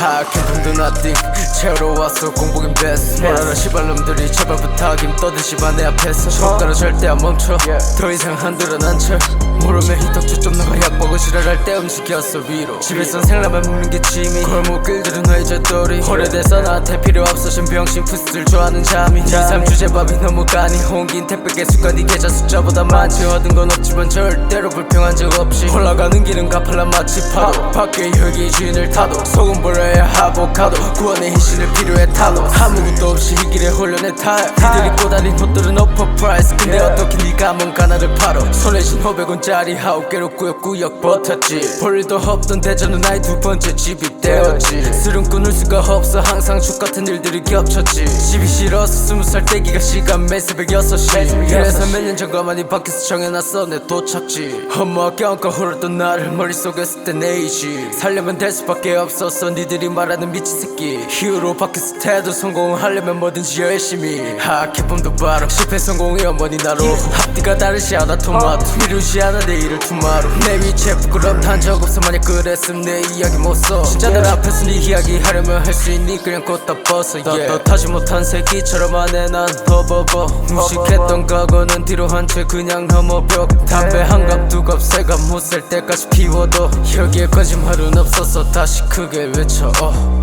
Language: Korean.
하캔도 nothing 채우러 왔어. 공복인 베스트 뭐라라 시발놈들이 제발 부탁임. 떠드시마 내 앞에서. 손가락 절대 안 멈춰. 더 이상 한들은 안쳐. 모르면 히덕주 지랄할 때 움직였어 위로. 집에선 생라면 먹는 게 취미. 골목 길들은 회젓돌이. 오래돼서 나한테 필요 없어 신병신 푸스들 좋아하는 잠이. 2, 3 주제 밥이 너무 까니. 홍긴 택배 개수가 네 계좌 숫자보다 많지. 얻은 건 없지만 절대로 불평한 적 없이. 올라가는 길은 가팔라 마치 파도. 밖에 혈기 주인을 타도. 소금 버려야 아보카도. 구원의 희신을 필요해 타도. 아무것도 없이 이 길에 홀려내 타요. 이들이 꼬다린 옷들은 오퍼프라이스 가나를 팔어. 손에 쥔 500원짜리 아홉 개로 꾸역꾸역 버텼지. 볼일도 없던 대전은 나의 두 번째 집이 되었지. 술은 끊을 수가 없어 항상 죽같은 일들이 겹쳤지. 집이 싫어서 스무 살 때기가 시간 매 새벽 6시. 그래서 몇 년전 가만히 밖에서 정해놨어. 내 도착지. 엄마가 껴안고 흐르던 나를 머릿속에 쓸때 내이지 살려면 될 수밖에 없었어 니들이 말하는 미친 새끼. 이후로 밖에서 태도 성공하려면 뭐든지 열심히. 하켓범도 바로 실패 성공의 어머니 나로. 앞뒤가 다 않아 토마토. 미루지 않아 내일을 투마로 내 위치에 부끄럼 탄적 없어 만약 그랬음 내 이야기 못써. 진짜들 앞에서 네 이야기 하려면 할 수 있니? 그냥 걷다 벗어 yeah. 떳하지 못한 새끼처럼 안해 난 허버버. 무식했던 과거는 뒤로 한 채 그냥 넘어 벽. 담배 한갑 두갑 세갑 못 살 때까지 피워도 여기에 거짓말은 없었어 다시 크게 외쳐 어.